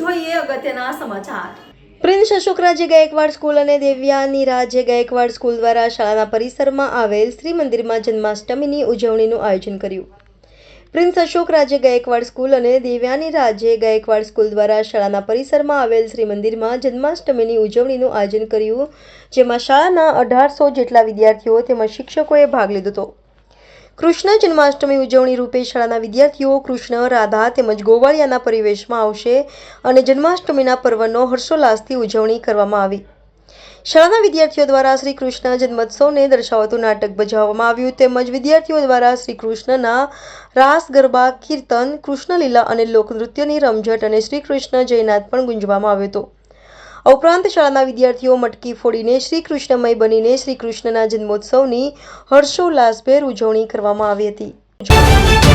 જોઈએ અગત્યના સમાચાર. પ્રિન્સ અશોકરાજે ગાયકવાડ સ્કૂલ અને દેવ્યાની રાજે ગાયકવાડ સ્કૂલ દ્વારા શાળાના પરિસરમાં આવેલ શ્રી મંદિરમાં જન્માષ્ટમીની ઉજવણીનું આયોજન કર્યું. પ્રિન્સ અશોક રાજે ગાયકવાડ સ્કૂલ અને દેવ્યાની રાજે ગાયકવાડ સ્કૂલ દ્વારા શાળાના પરિસરમાં આવેલ શ્રી મંદિરમાં જન્માષ્ટમીની ઉજવણીનું આયોજન કર્યું, જેમાં શાળાના અઢારસો જેટલા વિદ્યાર્થીઓ તેમજ શિક્ષકોએ ભાગ લીધો હતો. કૃષ્ણ જન્માષ્ટમી ઉજવણી રૂપે શાળાના વિદ્યાર્થીઓ કૃષ્ણ, રાધા તેમજ ગોવાળિયાના પરિવેશમાં આવશે અને જન્માષ્ટમીના પર્વનો હર્ષોલ્લાસથી ઉજવણી કરવામાં આવી. શાળાના વિદ્યાર્થીઓ દ્વારા શ્રી કૃષ્ણ જન્મોત્સવને દર્શાવતું નાટક ભજવવામાં આવ્યું તેમજ વિદ્યાર્થીઓ દ્વારા શ્રી કૃષ્ણના રાસ, ગરબા, કીર્તન, કૃષ્ણલીલા અને લોકનૃત્યની રમઝટ અને શ્રી કૃષ્ણ જયનાથ પણ ગુંજવામાં આવ્યો હતો. આ ઉપરાંત શાળાના વિદ્યાર્થીઓ મટકી ફોડીને શ્રી કૃષ્ણમય બનીને શ્રી કૃષ્ણના જન્મોત્સવની હર્ષોલ્લાસભેર ઉજવણી કરવામાં આવી હતી.